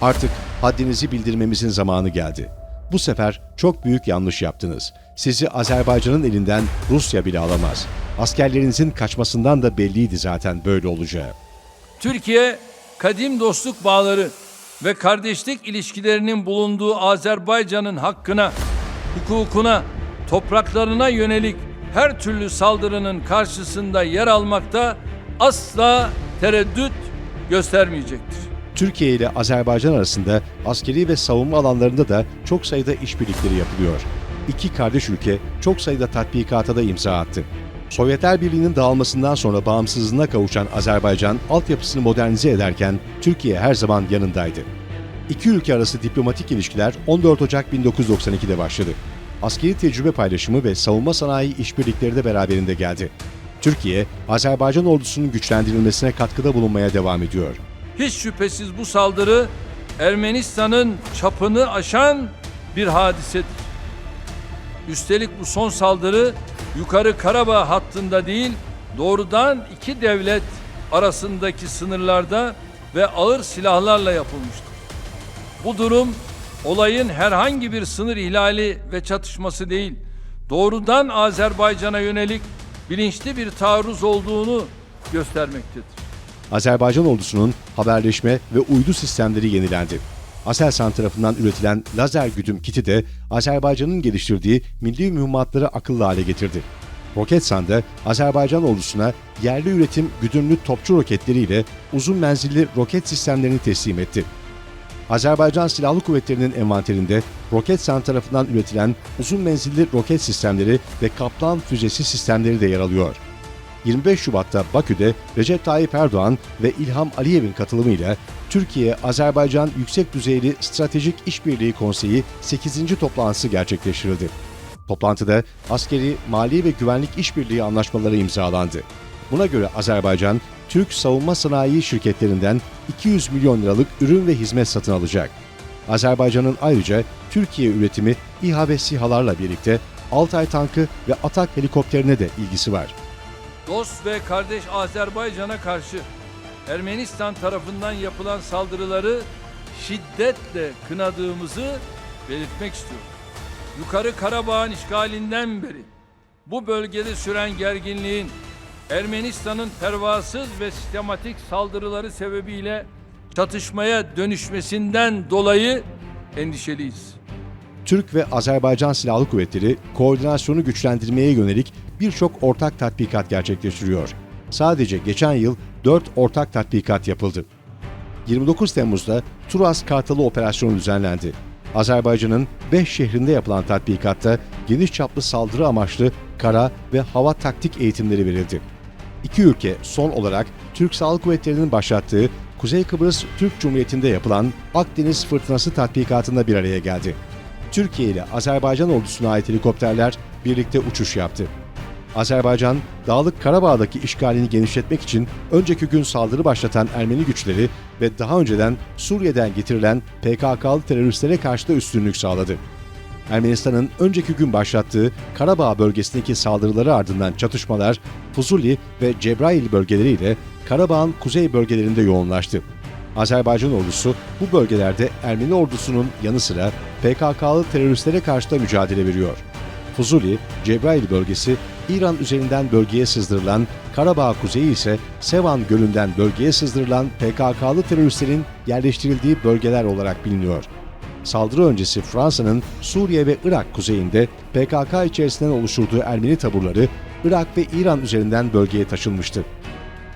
Artık haddinizi bildirmemizin zamanı geldi. Bu sefer çok büyük yanlış yaptınız. Sizi Azerbaycan'ın elinden Rusya bile alamaz. Askerlerinizin kaçmasından da belliydi zaten böyle olacağı. Türkiye kadim dostluk bağları ve kardeşlik ilişkilerinin bulunduğu Azerbaycan'ın hakkına, hukukuna, topraklarına yönelik her türlü saldırının karşısında yer almakta asla tereddüt göstermeyecektir. Türkiye ile Azerbaycan arasında askeri ve savunma alanlarında da çok sayıda işbirlikleri yapılıyor. İki kardeş ülke çok sayıda tatbikata da imza attı. Sovyetler Birliği'nin dağılmasından sonra bağımsızlığına kavuşan Azerbaycan altyapısını modernize ederken Türkiye her zaman yanındaydı. İki ülke arası diplomatik ilişkiler 14 Ocak 1992'de başladı. Askeri tecrübe paylaşımı ve savunma sanayi işbirlikleri de beraberinde geldi. Türkiye, Azerbaycan ordusunun güçlendirilmesine katkıda bulunmaya devam ediyor. Hiç şüphesiz bu saldırı Ermenistan'ın çapını aşan bir hadisedir. Üstelik bu son saldırı yukarı Karabağ hattında değil, doğrudan iki devlet arasındaki sınırlarda ve ağır silahlarla yapılmıştır. Bu durum olayın herhangi bir sınır ihlali ve çatışması değil, doğrudan Azerbaycan'a yönelik bilinçli bir taarruz olduğunu göstermektedir. Azerbaycan ordusunun haberleşme ve uydu sistemleri yenilendi. Aselsan tarafından üretilen lazer güdüm kiti de Azerbaycan'ın geliştirdiği milli mühimmatları akıllı hale getirdi. Roketsan da Azerbaycan ordusuna yerli üretim güdümlü topçu roketleriyle uzun menzilli roket sistemlerini teslim etti. Azerbaycan Silahlı Kuvvetleri'nin envanterinde Roketsan tarafından üretilen uzun menzilli roket sistemleri ve Kaplan füzesi sistemleri de yer alıyor. 25 Şubat'ta Bakü'de Recep Tayyip Erdoğan ve İlham Aliyev'in katılımıyla Türkiye-Azerbaycan Yüksek Düzeyli Stratejik İşbirliği Konseyi 8. toplantısı gerçekleştirildi. Toplantıda askeri, mali ve güvenlik işbirliği anlaşmaları imzalandı. Buna göre Azerbaycan, Türk savunma sanayi şirketlerinden 200 milyon liralık ürün ve hizmet satın alacak. Azerbaycan'ın ayrıca Türkiye üretimi İHA ve SİHA'larla birlikte Altay tankı ve Atak helikopterine de ilgisi var. Dost ve kardeş Azerbaycan'a karşı Ermenistan tarafından yapılan saldırıları şiddetle kınadığımızı belirtmek istiyorum. Yukarı Karabağ'ın işgalinden beri bu bölgede süren gerginliğin Ermenistan'ın pervasız ve sistematik saldırıları sebebiyle çatışmaya dönüşmesinden dolayı endişeliyiz. Türk ve Azerbaycan Silahlı Kuvvetleri koordinasyonu güçlendirmeye yönelik birçok ortak tatbikat gerçekleştiriyor. Sadece geçen yıl 4 ortak tatbikat yapıldı. 29 Temmuz'da Turas Kartalı operasyonu düzenlendi. Azerbaycan'ın 5 şehrinde yapılan tatbikatta geniş çaplı saldırı amaçlı kara ve hava taktik eğitimleri verildi. İki ülke son olarak Türk Silahlı Kuvvetleri'nin başlattığı Kuzey Kıbrıs Türk Cumhuriyeti'nde yapılan Akdeniz Fırtınası tatbikatında bir araya geldi. Türkiye ile Azerbaycan ordusuna ait helikopterler birlikte uçuş yaptı. Azerbaycan, Dağlık Karabağ'daki işgalini genişletmek için önceki gün saldırı başlatan Ermeni güçleri ve daha önceden Suriye'den getirilen PKK'lı teröristlere karşı da üstünlük sağladı. Ermenistan'ın önceki gün başlattığı Karabağ bölgesindeki saldırıları ardından çatışmalar Fuzuli ve Cebrail bölgeleriyle Karabağ'ın kuzey bölgelerinde yoğunlaştı. Azerbaycan ordusu bu bölgelerde Ermeni ordusunun yanı sıra PKK'lı teröristlere karşı da mücadele veriyor. Fuzuli, Cebrail bölgesi, İran üzerinden bölgeye sızdırılan, Karabağ kuzeyi ise Sevan Gölü'nden bölgeye sızdırılan PKK'lı teröristlerin yerleştirildiği bölgeler olarak biliniyor. Saldırı öncesi Fransa'nın Suriye ve Irak kuzeyinde PKK içerisinden oluşturduğu Ermeni taburları Irak ve İran üzerinden bölgeye taşınmıştı.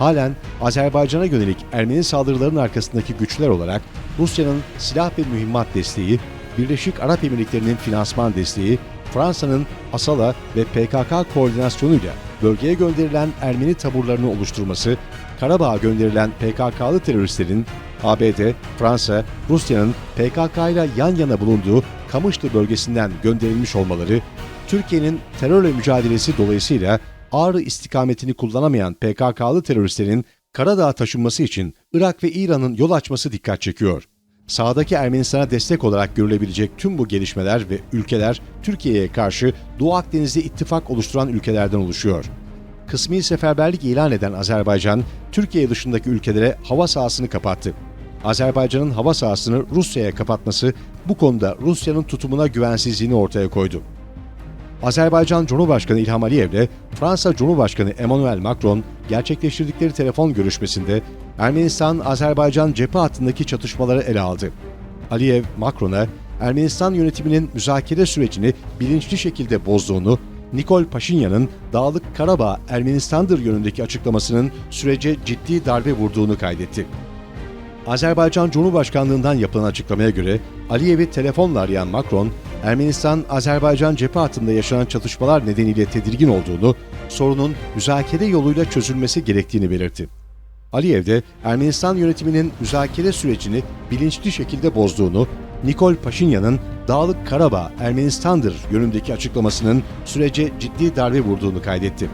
Halen Azerbaycan'a yönelik Ermeni saldırıların arkasındaki güçler olarak Rusya'nın silah ve mühimmat desteği, Birleşik Arap Emirlikleri'nin finansman desteği, Fransa'nın Asala ve PKK koordinasyonuyla bölgeye gönderilen Ermeni taburlarını oluşturması, Karabağ'a gönderilen PKK'lı teröristlerin ABD, Fransa, Rusya'nın PKK ile yan yana bulunduğu Kamışlı bölgesinden gönderilmiş olmaları, Türkiye'nin terörle mücadelesi dolayısıyla Ağrı istikametini kullanamayan PKK'lı teröristlerin Karadağ'a taşınması için Irak ve İran'ın yol açması dikkat çekiyor. Sağdaki Ermenistan'a destek olarak görülebilecek tüm bu gelişmeler ve ülkeler Türkiye'ye karşı Doğu Akdeniz'de ittifak oluşturan ülkelerden oluşuyor. Kısmi seferberlik ilan eden Azerbaycan, Türkiye dışındaki ülkelere hava sahasını kapattı. Azerbaycan'ın hava sahasını Rusya'ya kapatması bu konuda Rusya'nın tutumuna güvensizliğini ortaya koydu. Azerbaycan Cumhurbaşkanı İlham Aliyev ile Fransa Cumhurbaşkanı Emmanuel Macron gerçekleştirdikleri telefon görüşmesinde Ermenistan-Azerbaycan cephe hattındaki çatışmaları ele aldı. Aliyev, Macron'a Ermenistan yönetiminin müzakere sürecini bilinçli şekilde bozduğunu, Nikol Paşinyan'ın Dağlık Karabağ Ermenistan'dır yönündeki açıklamasının sürece ciddi darbe vurduğunu kaydetti. Azerbaycan Cumhurbaşkanlığından yapılan açıklamaya göre Aliyev'i telefonla arayan Macron, Ermenistan-Azerbaycan cephe hattında yaşanan çatışmalar nedeniyle tedirgin olduğunu, sorunun müzakere yoluyla çözülmesi gerektiğini belirtti. Aliyev de Ermenistan yönetiminin müzakere sürecini bilinçli şekilde bozduğunu, Nikol Paşinyan'ın Dağlık Karabağ Ermenistan'dır yönündeki açıklamasının sürece ciddi darbe vurduğunu kaydetti.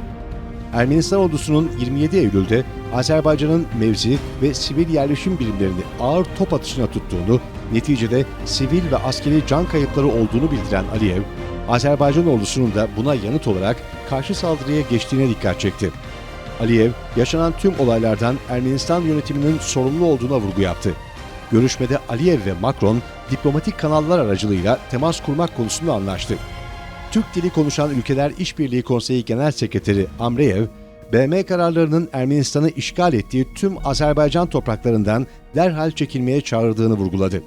Ermenistan ordusunun 27 Eylül'de Azerbaycan'ın mevzi ve sivil yerleşim birimlerini ağır top atışına tuttuğunu, neticede sivil ve askeri can kayıpları olduğunu bildiren Aliyev, Azerbaycan ordusunun da buna yanıt olarak karşı saldırıya geçtiğine dikkat çekti. Aliyev, yaşanan tüm olaylardan Ermenistan yönetiminin sorumlu olduğuna vurgu yaptı. Görüşmede Aliyev ve Macron, diplomatik kanallar aracılığıyla temas kurmak konusunda anlaştı. Türk dili konuşan Ülkeler İşbirliği Konseyi Genel Sekreteri Amreyev, BM kararlarının Ermenistan'ı işgal ettiği tüm Azerbaycan topraklarından derhal çekilmeye çağırdığını vurguladı.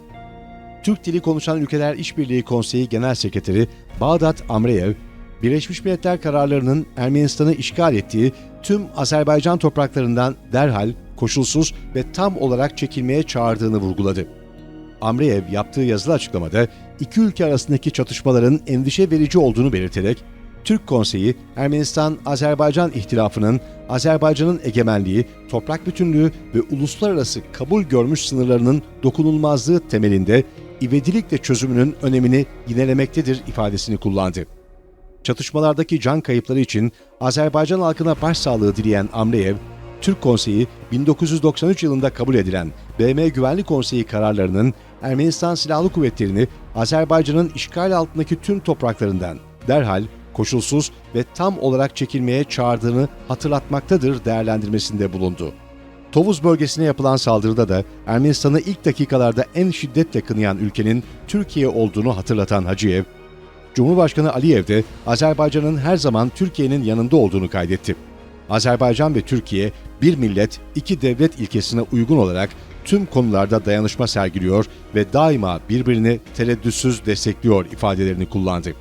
Türk Dili Konuşan Ülkeler İşbirliği Konseyi Genel Sekreteri Bağdat Amreyev, Birleşmiş Milletler kararlarının Ermenistan'ı işgal ettiği tüm Azerbaycan topraklarından derhal, koşulsuz ve tam olarak çekilmeye çağırdığını vurguladı. Amreyev yaptığı yazılı açıklamada iki ülke arasındaki çatışmaların endişe verici olduğunu belirterek, Türk Konseyi, Ermenistan-Azerbaycan ihtilafının Azerbaycan'ın egemenliği, toprak bütünlüğü ve uluslararası kabul görmüş sınırlarının dokunulmazlığı temelinde ivedilikle çözümünün önemini yinelemektedir ifadesini kullandı. Çatışmalardaki can kayıpları için Azerbaycan halkına başsağlığı dileyen Amreyev, Türk Konseyi 1993 yılında kabul edilen BM Güvenlik Konseyi kararlarının Ermenistan Silahlı Kuvvetleri'ni Azerbaycan'ın işgal altındaki tüm topraklarından derhal, koşulsuz ve tam olarak çekilmeye çağırdığını hatırlatmaktadır değerlendirmesinde bulundu. Tovuz bölgesine yapılan saldırıda da Ermenistan'ı ilk dakikalarda en şiddetle kınayan ülkenin Türkiye olduğunu hatırlatan Hacıyev, Cumhurbaşkanı Aliyev de Azerbaycan'ın her zaman Türkiye'nin yanında olduğunu kaydetti. Azerbaycan ve Türkiye bir millet, iki devlet ilkesine uygun olarak tüm konularda dayanışma sergiliyor ve daima birbirini tereddütsüz destekliyor ifadelerini kullandı.